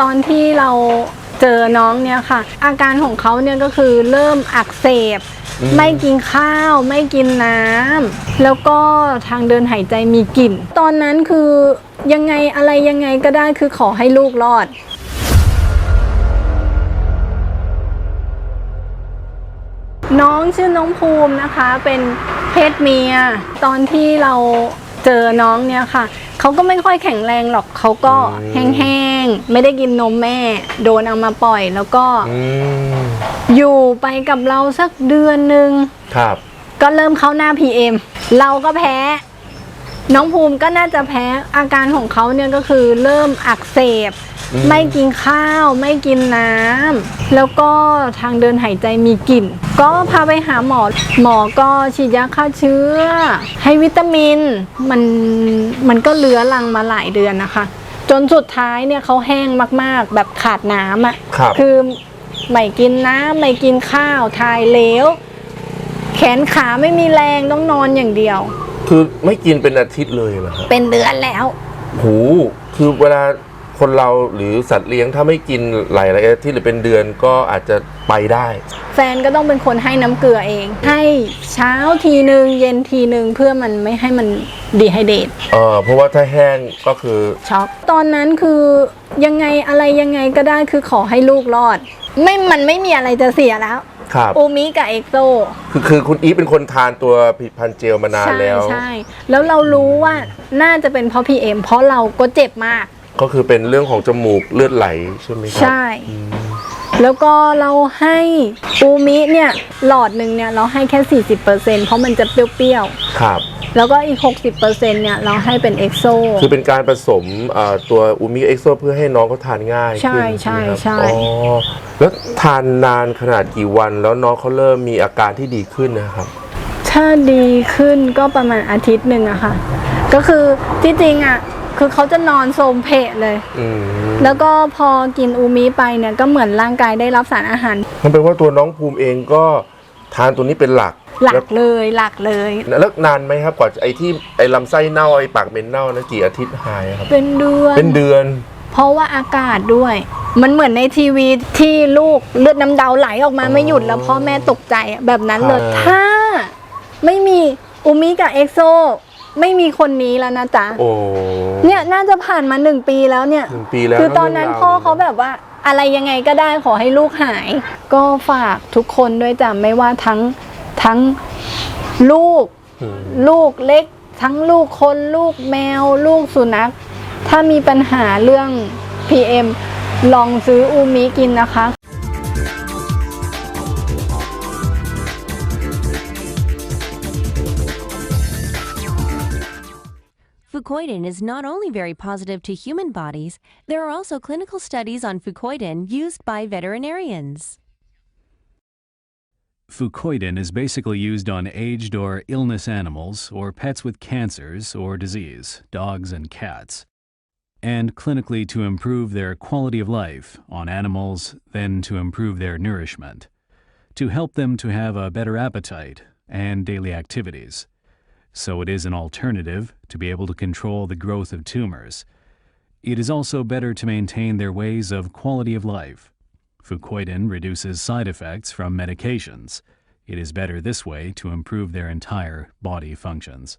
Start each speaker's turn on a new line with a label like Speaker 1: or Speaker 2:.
Speaker 1: ตอนที่เราเจอน้องเนี่ยค่ะ อาการของเขาเนี่ยก็คือเริ่มอักเสบ
Speaker 2: อืม
Speaker 1: ไม่กินข้าวไม่กินน้ำแล้วก็ทางเดินหายใจมีกลิ่น ตอนนั้นคือยังไงอะไรยังไงก็ได้คือขอให้ลูกรอดน้องชื่อน้องภูมินะคะเป็นเพศเมีย ตอนที่เราเจอน้องเนี่ยค่ะ เขาก็ไม่ค่อยแข็งแรงหรอกเขาก็
Speaker 2: อืม
Speaker 1: แห้งๆ ไม่ได้กินนมแม่ โดนเอามาปล่อย แล้วก็
Speaker 2: อืม
Speaker 1: อยู่ไปกับเราสักเดือนหนึ่ง
Speaker 2: ครับ
Speaker 1: ก็เริ่มเข้าหน้า PM เราก็แพ้ น้องภูมิก็น่าจะแพ้อาการของเขาเนี่ยก็คือเริ่มอักเสบ
Speaker 2: อืม
Speaker 1: ไม่กินข้าว ไม่กินน้ำแล้วก็ทางเดินหายใจมีกลิ่น ก็พาไปหาหมอ หมอก็ฉีดยาฆ่าเชื้อ ให้วิตามิน มันมันก็เลื้อรังมาหลายเดือนนะคะ จนสุดท้ายเนี่ยเขาแห้งมากๆ แบบขาดน้ำอะ
Speaker 2: ครับ
Speaker 1: คือไม่กินน้ำไม่กินข้าวทายเหลว แขนขาไม่มีแรงต้องนอนอย่างเดียว
Speaker 2: คือไม่กินเป็นอาทิตย์เลยเหรอครับ
Speaker 1: เป็นเดือนแล้ว
Speaker 2: โหคือเวลาคนเราหรือสัตว์เลี้ยงถ้าไม่กินหลายๆอาทิตย์หรือเป็นเดือนก็อาจจะไปได้
Speaker 1: แฟนก็ต้องเป็นคนให้น้ำเกลือเอง ให้เช้าทีหนึ่งเย็นทีหนึ่งเพื่อมันไม่ให้มัน ดีไฮเดต
Speaker 2: เออเพราะว่าถ้าแห้งก็คือ
Speaker 1: ช็อกตอนนั้นคือยังไงอะไรยังไงก็ได้คือขอให้ลูกรอด ไม่มันไม่มีอะไรจะเสียแล้ว
Speaker 2: ครับ
Speaker 1: อูมิกับเอ็กโซ
Speaker 2: คือคือคุณอีฟเป็นคนทานตัวผลิตภัณฑ์เจลมานาน
Speaker 1: ใช่
Speaker 2: แล้ว
Speaker 1: ใช่ แล้วเรารู้ว่าน่าจะเป็นเพราะพีเอ็มเพราะเราก็เจ็บมาก
Speaker 2: ก็คือเป็นเรื่องของจมูกเลือดไหลใช่ไหมครั
Speaker 1: ใช่ แล้วก็เราให้อูมิเนี่ยหลอดหนึ่งเนี่ยเราให้แค่ 40%เพราะมันจะเปรี้ยว
Speaker 2: ครับ
Speaker 1: ๆ แล้วก็อีก 60%เนี่ยเราให้เป็นเอ็กโซ
Speaker 2: คือเป็นการผสมเอ่อตัวอูมิเอ็กโซเพื่อให้น้องเขาทานง่าย
Speaker 1: ใช่
Speaker 2: ขึ้น
Speaker 1: ใช่
Speaker 2: ไหมครับ
Speaker 1: ใช่
Speaker 2: อ๋อแล้วทานนานขนาดกี่วันแล้วน้องเขาเริ่มมีอาการที่ดีขึ้นนะครับ
Speaker 1: ถ้าดีขึ้นก็ประมาณอาทิตย์หนึ่งอะค่ะ ก็คือที่จริงอะ คือเขาจะนอนโซมเพะเลย
Speaker 2: อืม
Speaker 1: แล้วก็พอกินอูมิไปเนี่ยก็เหมือนร่างกายได้รับสารอาหาร
Speaker 2: มันเป็นว่าตัวน้องภูมิเองก็ทานตัวนี้เป็นหลัก
Speaker 1: หลั
Speaker 2: แล้ว
Speaker 1: กเลยหลักเลย
Speaker 2: แล้วนานไหมครับ กว่าไอ้ที่ไอ้ลำไส้เน่าไอ้ปากเหม็นเน่านะกี่อาทิตย์หายครับ
Speaker 1: เป็นเดือน
Speaker 2: เป็นเดือน
Speaker 1: เพราะว่าอากาศด้วย มันเหมือนในทีวีที่ลูกเลือดน้ำเดาไหลออกมา
Speaker 2: อ๋อ
Speaker 1: ไม่หยุดแล้วพ่อแม่ตกใจอะแบบนั้นเลย
Speaker 2: ค่ะ
Speaker 1: ถ้าไม่มีอูมิกับเอ็กโซ ไม่มีคนนี้แล้วนะจ๊ะ
Speaker 2: โอ้
Speaker 1: เนี่ยน่าจะผ่านมาหนึ่งปีแล้วเนี่ย
Speaker 2: หนึ่งปีแล้ว
Speaker 1: คือตอนนั้น
Speaker 2: รื่งรว
Speaker 1: พ่อเขาแบบว่าอะไรยังไงก็ได้ขอให้ลูกหาย ก็ฝากทุกคนด้วยจ้ะไม่ว่าทั้งทั้งลูก
Speaker 2: อืม
Speaker 1: ลูกเล็ก ทั้งลูกคนลูกแมว ลูกสุนัข ถ้ามีปัญหาเรื่อง PM ลองซื้ออูมิกินนะคะ
Speaker 3: Fucoidan is not only very positive to human bodies, there are also clinical studies on fucoidan used by veterinarians.
Speaker 4: Fucoidan is basically used on aged or illness animals or pets with cancers or disease, dogs and cats, and clinically to improve their quality of life on animals, then to improve their nourishment, to help them to have a better appetite and daily activities. So it is an alternative to be able to control the growth of tumors. It is also better to maintain their ways of quality of life. Fucoidan reduces side effects from medications. It is better this way to improve their entire body functions.